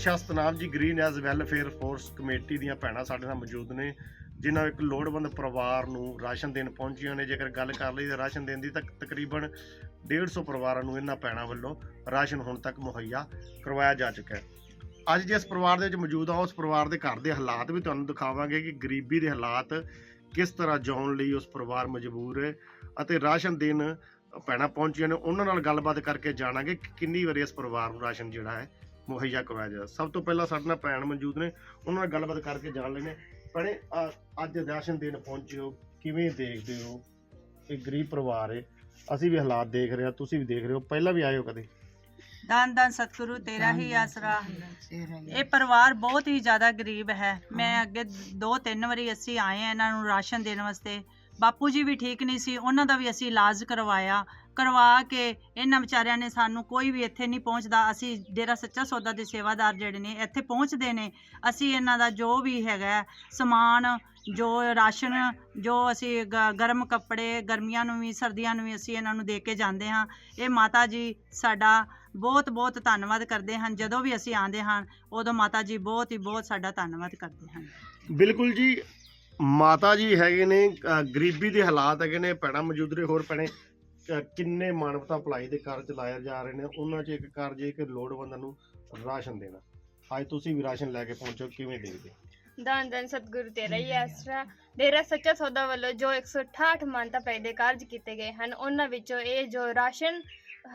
ਦਿਲਸ਼ਾ Satnam ji green S welfare force committee ਦੀਆਂ ਭੈਣਾਂ ਸਾਡੇ ਨਾਲ ਮੌਜੂਦ ਨੇ, ਜਿਨ੍ਹਾਂ ਇੱਕ ਲੋੜਵੰਦ ਪਰਿਵਾਰ ਨੂੰ ਰਾਸ਼ਨ ਦੇਣ ਪਹੁੰਚੀਆਂ ਨੇ। ਜੇਕਰ ਗੱਲ ਕਰ ਲਈ ਤਾਂ ਰਾਸ਼ਨ ਦੇਣ ਦੀ ਤਾਂ ਤਕਰੀਬਨ 150 ਪਰਿਵਾਰਾਂ ਨੂੰ ਇਹਨਾਂ ਭੈਣਾਂ ਵੱਲੋਂ ਰਾਸ਼ਨ ਹੁਣ ਤੱਕ ਮੁਹੱਈਆ ਕਰਵਾਇਆ ਜਾ ਚੁੱਕਾ ਹੈ। ਅੱਜ ਜਿਸ ਪਰਿਵਾਰ ਦੇ ਵਿੱਚ ਮੌਜੂਦ ਆ ਉਸ ਪਰਿਵਾਰ ਦੇ ਘਰ ਦੇ ਹਾਲਾਤ ਵੀ ਤੁਹਾਨੂੰ ਦਿਖਾਵਾਂਗੇ ਕਿ ਗਰੀਬੀ ਦੇ ਹਾਲਾਤ ਕਿਸ ਤਰ੍ਹਾਂ ਜਿਉਣ ਲਈ ਉਸ ਪਰਿਵਾਰ ਮਜਬੂਰ ਹੈ ਅਤੇ ਰਾਸ਼ਨ ਦੇਣ ਭੈਣਾਂ ਪਹੁੰਚੀਆਂ ਨੇ। ਉਹਨਾਂ ਨਾਲ ਗੱਲਬਾਤ ਕਰਕੇ ਜਾਣਾਂਗੇ ਕਿ ਕਿੰਨੀ ਵਾਰੀ ਇਸ ਪਰਿਵਾਰ ਨੂੰ ਰਾਸ਼ਨ ਜਿਹੜਾ ਹੈ ਮੁਹੱਈਆ ਕਰਵਾਇਆ ਜਾ ਸਭ ਤੋਂ ਪਹਿਲਾਂ ਸਾਡੇ ਨਾਲ ਭੈਣ ਮੌਜੂਦ ਨੇ ਉਹਨਾਂ ਨਾਲ ਗੱਲਬਾਤ ਕਰਕੇ ਜਾਣ ਲੈਣੇ ਭੈਣੇ ਅੱਜ ਰਾਸ਼ਨ ਦੇਣ ਪਹੁੰਚੇ ਹੋ ਕਿਵੇਂ ਦੇਖਦੇ ਹੋ? ਇਹ ਗਰੀਬ ਪਰਿਵਾਰ ਹੈ ਅਸੀਂ ਵੀ ਹਾਲਾਤ ਦੇਖ ਰਹੇ ਹਾਂ ਤੁਸੀਂ ਵੀ ਦੇਖ ਰਹੇ ਹੋ ਪਹਿਲਾਂ ਵੀ ਆਏ ਹੋ ਕਦੇ? ਦਾਨ ਦਾਨ ਸਤਿਗੁਰੂ ਤੇਰਾ ਹੀ ਆਸਰਾ। ਇਹ ਪਰਿਵਾਰ ਬਹੁਤ ਹੀ ਜ਼ਿਆਦਾ ਗਰੀਬ ਹੈ। ਮੈਂ ਅੱਗੇ ਦੋ ਤਿੰਨ ਵਾਰੀ ਅਸੀਂ ਆਏ ਆ ਇਹਨਾਂ ਨੂੰ ਰਾਸ਼ਨ ਦੇਣ ਵਾਸਤੇ। ਬਾਪੂ ਜੀ ਵੀ ਠੀਕ ਨਹੀਂ ਸੀ, ਉਹਨਾਂ ਦਾ ਵੀ ਅਸੀਂ ਇਲਾਜ ਕਰਵਾਇਆ, ਕਰਵਾ ਕੇ ਇਹਨਾਂ ਵਿਚਾਰਿਆਂ ਨੇ ਸਾਨੂੰ ਕੋਈ ਵੀ ਇੱਥੇ ਨਹੀਂ ਪਹੁੰਚਦਾ, ਅਸੀਂ ਡੇਰਾ ਸੱਚਾ ਸੌਦਾ ਦੇ ਸੇਵਾਦਾਰ ਜਿਹੜੇ ਨੇ, ਇੱਥੇ ਪਹੁੰਚਦੇ ਨੇ, ਅਸੀਂ ਇਹਨਾਂ ਦਾ ਜੋ ਵੀ ਹੈਗਾ, ਸਮਾਨ, ਜੋ ਰਾਸ਼ਨ, ਜੋ ਅਸੀਂ ਗ- ਗਰਮ ਕੱਪੜੇ, ਗਰਮੀਆਂ ਨੂੰ ਵੀ, ਸਰਦੀਆਂ ਨੂੰ ਵੀ ਅਸੀਂ ਇਹਨਾਂ ਨੂੰ ਦੇ ਕੇ ਜਾਂਦੇ ਹਾਂ। ਇਹ ਮਾਤਾ ਜੀ ਸਾਡਾ ਬਹੁਤ ਬਹੁਤ ਧੰਨਵਾਦ ਕਰਦੇ ਹਨ, ਜਦੋਂ ਵੀ ਅਸੀਂ ਆਉਂਦੇ ਹਾਂ, ਉਦੋਂ ਮਾਤਾ ਜੀ ਬਹੁਤ ਹੀ ਬਹੁਤ ਸਾਡਾ ਧੰਨਵਾਦ ਕਰਦੇ ਹਨ। ਬਿਲਕੁਲ ਜੀ ਮਾਤਾ ਜੀ ਹੈਗੇ ਨੇ, ਅਹ, ਗਰੀਬੀ ਦੇ ਹਾਲਾਤ ਹੈਗੇ ਨੇ, ਭੈਣਾਂ ਮੌਜੂਦ ਹੋਰ ਭੈਣੇ, ਅਹ, ਕਿੰਨੇ ਮਾਨਵਤਾ ਭਲਾਈ ਦੇ ਕਾਰਜ ਚਲਾਏ ਜਾ ਰਹੇ ਨੇ, ਉਹਨਾਂ 'ਚ ਇੱਕ ਕਾਰਜ ਇਹ ਕਿ ਲੋੜਵੰਦਾਂ ਨੂੰ ਰਾਸ਼ਨ ਦੇਣਾ। ਅੱਜ ਤੁਸੀਂ ਵੀ ਰਾਸ਼ਨ ਲੈ ਕੇ ਪਹੁੰਚੋ, ਕਿਵੇਂ ਦੇਖਦੇ? ਦਾਨ ਦਾਨ ਸਤਿਗੁਰੂ, ਤੇਰਾ ਹੀ ਆਸਰਾ ਡੇਰਾ ਸੱਚਾ ਸੌਦਾ ਵੱਲੋਂ ਜੋ 168 ਮਾਨਤਾ ਪੈਦੇ ਕਾਰਜ ਕੀਤੇ ਗਏ ਹਨ, ਉਹਨਾਂ ਵਿੱਚੋਂ ਇਹ ਜੋ ਰਾਸ਼ਨ,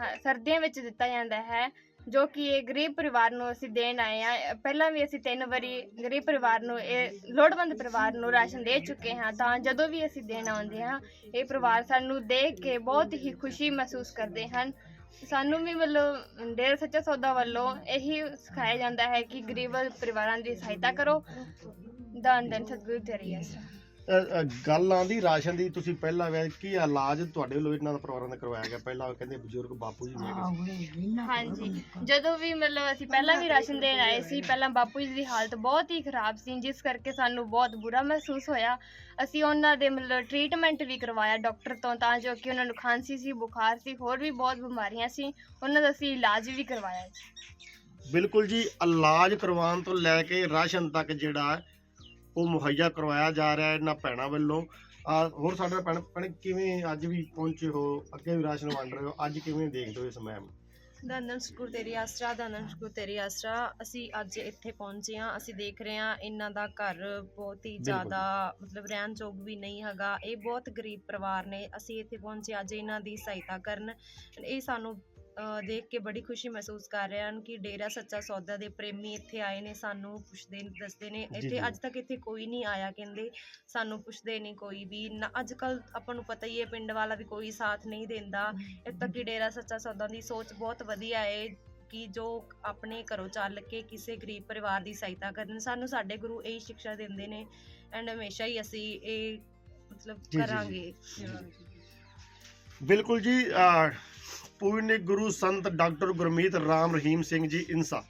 ਹ- ਸਰਦੀਆਂ ਵਿੱਚ ਦਿੱਤਾ ਜਾਂਦਾ ਹੈ ਜੋ ਕਿ ਇਹ ਗਰੀਬ ਪਰਿਵਾਰ ਨੂੰ ਅਸੀਂ ਦੇਣ ਆਏ ਆ ਪਹਿਲਾਂ ਵੀ ਅਸੀਂ ਤਿੰਨ ਵਾਰੀ ਗਰੀਬ ਪਰਿਵਾਰ ਨੂੰ ਇਹ ਲੋੜਵੰਦ ਪਰਿਵਾਰ ਨੂੰ ਰਾਸ਼ਨ ਦੇ ਚੁੱਕੇ ਹਾਂ ਤਾਂ ਜਦੋਂ ਵੀ ਅਸੀਂ ਦੇਣ ਆਉਂਦੇ ਹਾਂ, ਇਹ ਪਰਿਵਾਰ ਸਾਨੂੰ ਦੇਖ ਕੇ ਬਹੁਤ ਹੀ ਖੁਸ਼ੀ ਮਹਿਸੂਸ ਕਰਦੇ ਹਨ। ਸਾਨੂੰ ਵੀ ਵੱਲੋਂ ਡੇਰਾ ਸੱਚਾ ਸੌਦਾ ਵੱਲੋਂ ਇਹੀ ਸਿਖਾਇਆ ਜਾਂਦਾ ਹੈ ਕਿ ਗਰੀਬ ਪਰਿਵਾਰਾਂ ਦੀ ਸਹਾਇਤਾ ਕਰੋ। ਦਾਨ ਦੇਣ ਸਤਿਗੁਰੂ ਤੇਰੀ ਆਸਰਾ ਗੱਲ ਆਂਦੀ ਰਾਸ਼ਨ ਦੀ ਤੁਸੀਂ ਪਹਿਲਾਂ ਵੇ ਕੀ ਇਲਾਜ ਤੁਹਾਡੇ ਵੱਲੋਂ ਇਹਨਾਂ ਦਾ ਪਰਿਵਾਰਾਂ ਦਾ ਕਰਵਾਇਆ ਗਿਆ? ਪਹਿਲਾਂ ਉਹ ਕਹਿੰਦੇ ਬਜ਼ੁਰਗ ਬਾਪੂ ਜੀ ਨੇ। ਹਾਂਜੀ। ਜਦੋਂ ਵੀ ਮਤਲਬ ਅਸੀਂ ਪਹਿਲਾਂ ਵੀ ਰਾਸ਼ਨ ਦੇਣ ਆਏ ਸੀ ਪਹਿਲਾਂ ਬਾਪੂ ਜੀ ਦੀ ਹਾਲਤ ਬਹੁਤ ਹੀ ਖਰਾਬ ਸੀ ਜਿਸ ਕਰਕੇ ਸਾਨੂੰ ਬਹੁਤ ਬੁਰਾ ਮਹਿਸੂਸ ਹੋਇਆ। ਅਸੀਂ ਉਹਨਾਂ ਦੇ ਮਤਲਬ ਟ੍ਰੀਟਮੈਂਟ ਵੀ ਕਰਵਾਇਆ ਡਾਕਟਰ ਤੋਂ ਤਾਂ ਜੋ ਕਿ ਉਹਨਾਂ ਨੂੰ ਖਾਂਸੀ ਸੀ ਬੁਖਾਰ ਸੀ ਹੋਰ ਵੀ ਬਹੁਤ ਬਿਮਾਰੀਆਂ ਸੀ ਉਹਨਾਂ ਦਾ ਅਸੀਂ ਇਲਾਜ ਵੀ ਕਰਵਾਇਆ ਜੀ। ਬਿਲਕੁਲ ਜੀ ਇਲਾਜ ਕਰਵਾਉਣ ਤੋਂ ਲੈ ਕੇ ਰਾਸ਼ਨ ਤੱਕ ਜਿਹੜਾ ਹੈ, ਉਹ ਮੁਹੱਈਆ ਕਰਵਾਇਆ ਜਾ ਰਿਹਾ ਹੈ ਇਹਨਾਂ ਭੈਣਾਂ ਵੱਲੋਂ। ਆ ਹੋਰ ਸਾਡੇ ਭੈਣ ਭੈਣ ਕਿਵੇਂ ਅੱਜ ਵੀ ਪਹੁੰਚੇ ਹੋ? ਅੱਗੇ ਵੀ ਰਾਸ਼ਨ ਵੰਡ ਰਹੇ ਹੋ? ਅੱਜ ਕਿਵੇਂ ਦੇਖਦੇ ਹੋ ਇਸ ਮੈਮ ਦੰਦਨ ਸਕੂਲ ਤੇਰੀ ਆਸਰਾ ਦੰਦਨ ਸਕੂਲ ਤੇਰੀ ਆਸਰਾ। ਅਸੀਂ ਅੱਜ ਇੱਥੇ ਪਹੁੰਚੇ ਹਾਂ। ਅਸੀਂ ਦੇਖ ਰਹੇ ਹਾਂ ਇਹਨਾਂ ਦਾ ਘਰ ਬਹੁਤ ਹੀ ਜ਼ਿਆਦਾ ਮਤਲਬ ਰਹਿਣ ਯੋਗ ਵੀ ਨਹੀਂ ਹੈਗਾ। ਇਹ ਬਹੁਤ ਗਰੀਬ ਪਰਿਵਾਰ ਨੇ। ਅਸੀਂ ਇੱਥੇ ਪਹੁੰਚੇ ਅੱਜ ਇਹਨਾਂ ਦੀ ਸਹਾਇਤਾ ਕਰਨ। ਇਹ ਸਾਨੂੰ ਦੇਖ ਕੇ ਬੜੀ ਖੁਸ਼ੀ ਮਹਿਸੂਸ ਕਰ ਰਹੇ ਹਨ ਕਿ ਡੇਰਾ ਸੱਚਾ ਸੌਦਾ ਦੇ ਪ੍ਰੇਮੀ ਇੱਥੇ ਆਏ ਨੇ ਸਾਨੂੰ ਪੁੱਛਦੇ ਨੇ ਦੱਸਦੇ ਨੇ। ਇੱਥੇ। ਅੱਜ ਤੱਕ ਇੱਥੇ ਕੋਈ ਨਹੀਂ ਆਇਆ ਕਹਿੰਦੇ ਸਾਨੂੰ ਪੁੱਛਦੇ ਨਹੀਂ ਕੋਈ ਵੀ। ਨਾ ਅੱਜ ਕੱਲ ਆਪਾਂ ਨੂੰ ਪਤਾ ਹੀ ਹੈ ਪਿੰਡ ਵਾਲਾ ਵੀ ਕੋਈ ਸਾਥ ਨਹੀਂ ਦਿੰਦਾ। ਇੱਥੇ ਤੱਕ ਕਿ ਡੇਰਾ ਸੱਚਾ ਸੌਦਾ ਦੀ ਸੋਚ ਬਹੁਤ ਵਧੀਆ ਹੈ ਕਿ ਜੋ ਆਪਣੇ ਘਰੋਂ ਚੱਲ ਕੇ ਕਿਸੇ ਗਰੀਬ ਪਰਿਵਾਰ ਦੀ ਸਹਾਇਤਾ ਕਰਨ। ਸਾਨੂੰ ਸਾਡੇ ਗੁਰੂ ਇਹੀ ਸਿੱਖਿਆ ਦਿੰਦੇ ਨੇ ਐਂਡ ਹਮੇਸ਼ਾ ਹੀ ਅਸੀਂ ਇਹ ਮਤਲਬ। ਕਰਾਂਗੇ। ਬਿਲਕੁਲ ਜੀ ਅਹ, ਪੂਰਨਿਕ ਗੁਰੂ ਸੰਤ ਡਾਕਟਰ ਗੁਰਮੀਤ ਰਾਮ ਰਹੀਮ ਸਿੰਘ ਜੀ ਇਨਸਾ।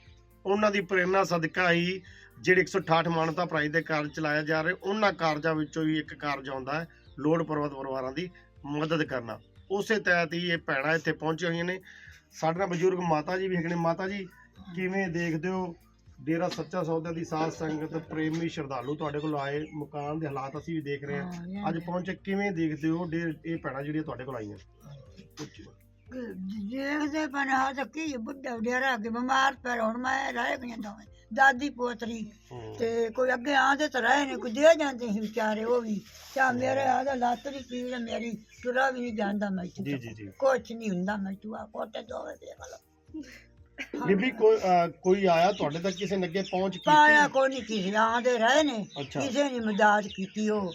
ਉਹਨਾਂ ਦੀ ਪ੍ਰੇਰਣਾ ਸਦਕਾ ਹੀ ਜਿਹੜੇ 168 ਮਾਨਤਾ ਪ੍ਰਾਈਜ਼ ਦੇ ਕਾਰਜ ਚਲਾਇਆ ਜਾ ਰਹੇ ਉਹਨਾਂ ਕਾਰਜਾਂ ਵਿੱਚੋਂ ਹੀ ਇੱਕ ਕਾਰਜ ਆਉਂਦਾ ਹੈ ਲੋੜ ਪਰਵਤ ਪਰਿਵਾਰਾਂ ਦੀ ਮਦਦ ਕਰਨਾ। ਉਸੇ ਤਹਿਤ ਹੀ ਇਹ ਭੈਣਾਂ ਇੱਥੇ ਪਹੁੰਚੀਆਂ ਹੋਈਆਂ ਨੇ। ਸਾਡੇ ਨਾਲ ਬਜ਼ੁਰਗ ਮਾਤਾ ਜੀ ਵੀ ਹੈਗੇ ਨੇ। ਮਾਤਾ ਜੀ ਕਿਵੇਂ ਦੇਖਦੇ ਹੋ? ਡੇਰਾ ਸੱਚਾ ਸੌਦਾ ਦੀ ਸਾਧ ਸੰਗਤ ਪ੍ਰੇਮੀ ਸ਼ਰਧਾਲੂ ਤੁਹਾਡੇ ਕੋਲ ਆਏ ਮਕਾਨ ਦੇ ਹਾਲਾਤ ਅਸੀਂ ਵੀ ਦੇਖ ਰਹੇ ਹਾਂ। ਅੱਜ ਪਹੁੰਚੇ ਕਿਵੇਂ ਦੇਖਦੇ ਹੋ? ਡੇ- ਇਹ ਭੈਣਾਂ ਜਿਹੜੀਆਂ ਤੁਹਾਡੇ ਕੋਲ ਆਈਆਂ। ਦੇਖਦੇ ਪਰ ਹਾਂ ਤਾਂ ਕੀ ਬੁੱਢਾ ਡੇਰਾ ਕੇ ਬਿਮਾਰ ਪਰ ਹੁਣ ਮੈਂ ਰਹਿ ਗਈਆਂ ਦੋਵੇਂ ਦਾਦੀ ਪੋਤਰੀ। ਤੇ ਕੋਈ ਅੱਗੇ ਆਂਦੇ ਤਾਂ ਰਹੇ ਨੇ ਕੋਈ ਦੇ ਜਾਂਦੇ ਸੀ ਵਿਚਾਰੇ ਉਹ ਵੀ। ਚਾ ਮੇਰੇ ਆਦਾ ਲੱਤ ਦੀ ਪੀੜ ਹੈ ਮੇਰੀ ਤੁਰਾ ਵੀ ਨਹੀਂ ਜਾਂਦਾ ਮੈਂ ਜੀ ਜੀ ਜੀ। ਕੁਛ ਨਹੀਂ ਹੁੰਦਾ ਮੈਂ ਤੂੰ ਕੋਟੇ ਦੋਵੇਂ ਦੇਖ ਲਓ। ਬੀਬੀ ਕੋਈ ਅਹ, ਕੋਈ ਆਇਆ ਤੁਹਾਡੇ ਤੱਕ ਕਿਸੇ ਨੇ ਅੱਗੇ ਪਹੁੰਚ ਪਾਇਆ ਕੀਤੀ ਕੋਈ ਨਹੀਂ ਕਿਸੇ ਆਂਦੇ ਰਹੇ ਨੇ ਅੱਛਾ। ਕਿਸੇ ਨੇ ਮਦਦ ਕੀਤੀ ਉਹ।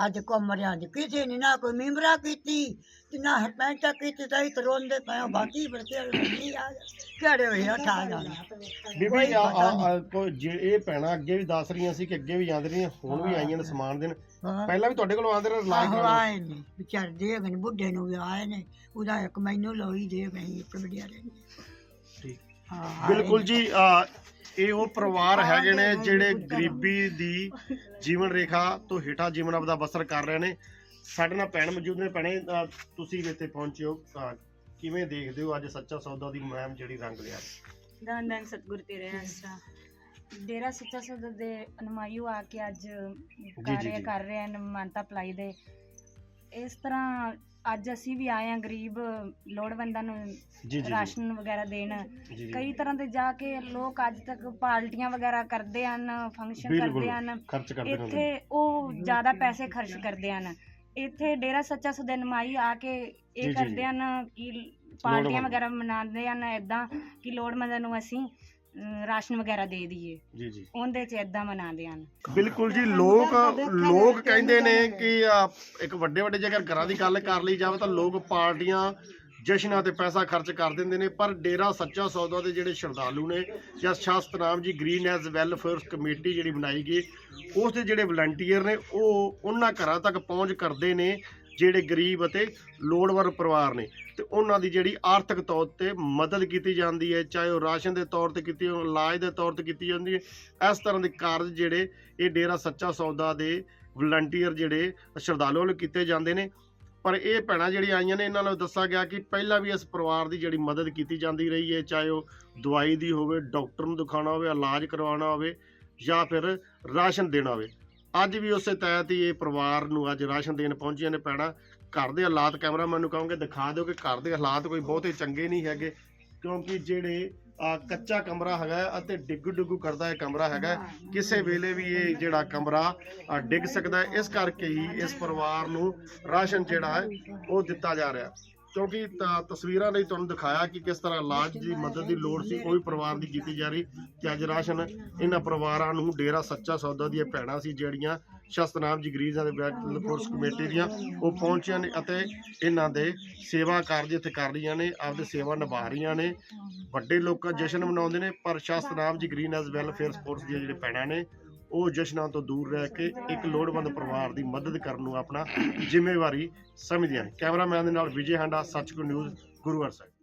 ਹੱਜ ਕਮਰਿਆਂ ਦੀ ਕਿਸੇ ਨੇ ਨਾ ਕੋਈ ਮਿੰਬਰਾ ਕੀਤੀ ਤੇ ਨਾ ਹਰਪੈਂਟਾ ਕੀਤੀ ਤਾਂ ਇਹ ਰੋਂਦੇ ਪਏ ਬਾਕੀ ਨਹੀਂ ਆ ਕਿਹੜੇ ਹੋਏ ਆ ਜਾਣਾ ਬੀਬੀ ਆ- ਪਤਾ ਆ- ਆ, ਕੋਈ ਜੇ ਇਹ ਭੈਣਾਂ ਅੱਗੇ ਵੀ ਦੱਸ ਰਹੀਆਂ ਸੀ ਕਿ ਅੱਗੇ ਵੀ ਆਂਦੇ ਰਹੀਆਂ ਹੁਣ ਵੀ ਆਈਆਂ ਨੇ ਸਮਾਨ ਦੇਣ। ਹਾਂ। ਪਹਿਲਾਂ ਵੀ ਤੁਹਾਡੇ ਕੋਲ ਆਂਦੇ ਰਹੇ ਇਲਾਜ ਆਹੋ ਕਰਾਉਣ। ਆਏ ਨੇ ਵਿਚਾਰ ਦੇ ਗਏ ਨੇ, ਬੁੱਢੇ ਨੂੰ ਵੀ ਆਏ ਨੇ ਉਹਦਾ ਇੱਕ ਮੈਨੂੰ ਲੋਈ ਦੇ ਗਈ ਇੱਕ ਵਡਿਆਰੇ ਨੇ। ਬਿਲਕੁਲ। ਜੀ ਇਹ ਉਹ ਪਰਿਵਾਰ ਹੈਗੇ ਨੇ ਜਿਹੜੇ। ਗਰੀਬੀ ਦੀ ਜੀਵਨ ਰੇਖਾ ਤੋਂ ਹੇਠਾਂ ਜੀਵਨ ਆਪਦਾ ਬਸਰ ਕਰ ਰਹੇ ਨੇ ਸਾਡੇ ਨਾਲ ਭੈਣ ਮੌਜੂਦ ਨੇ ਭੈਣੇ ਤੁਸੀਂ ਵੀ ਇੱਥੇ ਪਹੁੰਚੇ ਹੋ ਕਿਵੇਂ ਦੇਖਦੇ ਹੋ ਅੱਜ ਸੱਚਾ ਸੌਦਾ ਦੀ ਮੁਹਿੰਮ ਜਿਹੜੀ ਰੰਗ ਲਿਆ ਧੰਨ ਧੰਨ ਸਤਿਗੁਰ ਤੇਰੇ ਆਸਰਾ ਡੇਰਾ ਸੱਚਾ ਸੌਦਾ ਦੇ ਅਨਮਾਇਓ ਆ ਕੇ ਅੱਜ ਜੀ। ਕਰ ਰਹੇ ਹਨ ਮਾਨਤਾ ਪਲਾਈ ਦੇ ਇਸ ਤਰ੍ਹਾਂ ਅੱਜ ਅਸੀਂ ਵੀ ਆਏ ਹਾਂ ਗਰੀਬ ਲੋੜਵੰਦਾਂ ਨੂੰ ਜੀ ਜੀ ਰਾਸ਼ਨ ਵਗੈਰਾ ਦੇਣ। ਜੀ ਕਈ ਤਰ੍ਹਾਂ ਦੇ ਜਾ ਕੇ ਲੋਕ ਅੱਜ ਤੱਕ ਪਾਰਟੀਆਂ ਵਗੈਰਾ ਕਰਦੇ ਹਨ ਫੰਕਸ਼ਨ ਕਰਦੇ ਹਨ। ਖਰਚ ਕਰਦੇ ਹੁੰਦੇ ਇੱਥੇ ਉਹ ਜ਼ਿਆਦਾ ਪੈਸੇ ਖਰਚ ਕਰਦੇ ਹਨ। ਇੱਥੇ ਡੇਰਾ ਸੱਚਾ ਸੌਦਾ ਨਮਾਈ ਆ ਕੇ ਜੀ, ਇਹ ਕਰਦੇ ਜੀ। ਹਨ ਕਿ ਪਾਰਟੀਆਂ ਲੋੜਵੰਦ। ਵਗੈਰਾ ਮਨਾਉਂਦੇ ਹਨ ਇਦਾਂ ਕਿ ਲੋੜਵੰਦਾਂ ਨੂੰ ਅਸੀਂ ਅਮ, ਰਾਸ਼ਨ ਵਗੈਰਾ ਦੇ ਦਈਏ। ਜੀ ਜੀ। ਉਹਦੇ 'ਚ ਇਦਾਂ ਮਨਾਉਂਦੇ ਹਨ। ਬਿਲਕੁਲ ਜੀ ਲੋਕ ਲੋਕ ਕਹਿੰਦੇ ਨੇ ਕਿ ਆ, ਇੱਕ ਵੱਡੇ ਵੱਡੇ ਜੇਕਰ ਘਰਾਂ ਦੀ ਗੱਲ ਕਰ ਲਈ ਜਾਵੇ ਤਾਂ ਲੋਕ ਪਾਰਟੀਆਂ ਜਸ਼ਨਾਂ ਤੇ ਪੈਸਾ ਖਰਚ ਕਰ ਦਿੰਦੇ ਨੇ ਪਰ ਡੇਰਾ ਸੱਚਾ ਸੌਦਾ ਦੇ ਜਿਹੜੇ ਸ਼ਰਧਾਲੂ ਨੇ ਜਾਂ ਸ਼ਾਸਤਰਾਮ ਜੀ ਗ੍ਰੀਨ ਐਜ਼ ਵੈਲਫੇਅਰ ਕਮੇਟੀ ਜਿਹੜੀ ਬਣਾਈ ਗਈ ਉਸ ਦੇ ਜਿਹੜੇ ਵਲੰਟੀਅਰ ਨੇ ਉਹ ਉਹਨਾਂ ਘਰਾਂ ਤੱਕ ਪਹੁੰਚ ਕਰਦੇ ਨੇ ਜਿਹੜੇ ਗਰੀਬ ਅਤੇ ਲੋੜਵੰਦ ਪਰਿਵਾਰ ਨੇ ਤੇ ਉਹਨਾਂ ਦੀ ਜਿਹੜੀ ਆਰਥਿਕ ਤੌਰ ਤੇ ਮਦਦ ਕੀਤੀ ਜਾਂਦੀ ਹੈ, ਚਾਹੇ ਉਹ ਰਾਸ਼ਨ ਦੇ ਤੌਰ ਤੇ ਕੀਤੀ ਹੋਵੇ ਇਲਾਜ ਦੇ ਤੌਰ ਤੇ ਕੀਤੀ ਜਾਂਦੀ ਹੈ, ਇਸ ਤਰ੍ਹਾਂ ਦੇ ਕਾਰਜ ਜਿਹੜੇ ਇਹ ਡੇਰਾ ਸੱਚਾ ਸੌਦਾ ਦੇ ਵਲੰਟੀਅਰ ਜਿਹੜੇ ਸ਼ਰਧਾਲੂਆਂ ਵੱਲੋਂ ਕੀਤੇ ਜਾਂਦੇ ਨੇ। ਪਰ ਇਹ ਭੈਣਾਂ ਜਿਹੜੀਆਂ ਆਈਆਂ ਨੇ, ਇਹਨਾਂ ਨੂੰ ਦੱਸਿਆ ਗਿਆ ਕਿ ਪਹਿਲਾਂ ਵੀ ਇਸ ਪਰਿਵਾਰ ਦੀ ਜਿਹੜੀ ਮਦਦ ਕੀਤੀ ਜਾਂਦੀ ਰਹੀ ਹੈ, ਚਾਹੇ ਉਹ ਦਵਾਈ ਦੀ ਹੋਵੇ, ਡਾਕਟਰ ਨੂੰ ਦਿਖਾਉਣਾ ਹੋਵੇ, ਇਲਾਜ ਕਰਵਾਉਣਾ ਹੋਵੇ ਜਾਂ ਫਿਰ ਰਾਸ਼ਨ ਦੇਣਾ ਹੋਵੇ। ਅੱਜ ਵੀ ਉਸੇ ਤਹਿਤ ਹੀ ਇਹ ਪਰਿਵਾਰ ਨੂੰ ਅੱਜ ਰਾਸ਼ਨ ਦੇਣ ਪਹੁੰਚੀਆਂ ਨੇ ਭੈਣਾਂ ਘਰ ਦੇ ਹਾਲਾਤ ਕੈਮਰਾਮੈਨ ਨੂੰ ਕਹਾਂਗੇ, ਦਿਖਾ ਦਿਓ ਕਿ ਘਰ ਦੇ ਹਾਲਾਤ ਕੋਈ ਬਹੁਤੇ ਚੰਗੇ ਨਹੀਂ ਹੈਗੇ, ਕਿਉਂਕਿ ਜਿਹੜੇ ਆ ਕੱਚਾ ਕਮਰਾ ਹੈਗਾ ਅਤੇ ਡਿੱਗੂ ਡਿੱਗੂ ਕਰਦਾ ਇਹ ਕਮਰਾ ਹੈਗਾ। ਕਿਸੇ ਵੇਲੇ ਵੀ ਇਹ ਜਿਹੜਾ ਕਮਰਾ ਡਿੱਗ ਸਕਦਾ ਇਸ ਕਰਕੇ ਹੀ ਇਸ ਪਰਿਵਾਰ ਨੂੰ ਰਾਸ਼ਨ ਜਿਹੜਾ ਹੈ ਉਹ ਦਿੱਤਾ ਜਾ ਰਿਹਾ। ਕਿਉਂਕਿ ਤ- ਤਸਵੀਰਾਂ ਲਈ ਤੁਹਾਨੂੰ ਦਿਖਾਇਆ ਕਿ ਕਿਸ ਤਰ੍ਹਾਂ ਇਲਾਜ ਦੀ ਮਦਦ ਦੀ ਲੋੜ ਸੀ ਉਹ ਵੀ ਪਰਿਵਾਰ ਦੀ ਕੀਤੀ ਜਾ ਰਹੀ। ਤੇ ਅੱਜ ਰਾਸ਼ਨ ਇਹਨਾਂ ਪਰਿਵਾਰਾਂ ਨੂੰ ਡੇਰਾ ਸੱਚਾ ਸੌਦਾ ਦੀਆਂ ਭੈਣਾਂ ਸੀ, ਜਿਹੜੀਆਂ ਸ਼ਸਤਨਾਮ ਜੀ ਗਰੀਜ਼ਾਂ ਦੇ ਬੈਟਲ ਫੋਰਸ ਕਮੇਟੀ ਦੀਆਂ, ਉਹ ਪਹੁੰਚੀਆਂ ਨੇ ਅਤੇ ਇਹਨਾਂ ਦੇ ਸੇਵਾ ਕਾਰਜ ਇੱਥੇ ਕਰ ਰਹੀਆਂ ਨੇ, ਆਪਦੇ ਸੇਵਾ ਨਿਭਾ ਰਹੀਆਂ ਨੇ। ਵੱਡੇ ਲੋਕਾਂ ਜਸ਼ਨ ਮਨਾਉਂਦੇ ਨੇ, ਪਰ ਸ਼ਸਤਨਾਮ ਜੀ ਗ੍ਰੀਨ ਐਜ਼ ਵੈਲਫੇਅਰ ਸਪੋਰਟਸ ਦੀਆਂ ਜਿਹੜੇ ਭੈਣਾਂ ਨੇ ਉਹ ਜਸ਼ਨਾਂ ਤੋਂ ਦੂਰ ਰਹਿ ਕੇ ਇੱਕ ਲੋੜਵੰਦ ਪਰਿਵਾਰ ਦੀ ਮਦਦ ਕਰਨ ਨੂੰ ਆਪਣਾ ਜ਼ਿੰਮੇਵਾਰੀ ਸਮਝਦੀਆਂ ਨੇ। ਕੈਮਰਾਮੈਨ ਦੇ ਨਾਲ ਵਿਜੇ ਹਾਂਡਾ ਸੱਚਕੋ ਨਿਊਜ਼, ਗੁਰੂਵਾਰ ਸਾਹਿਬ।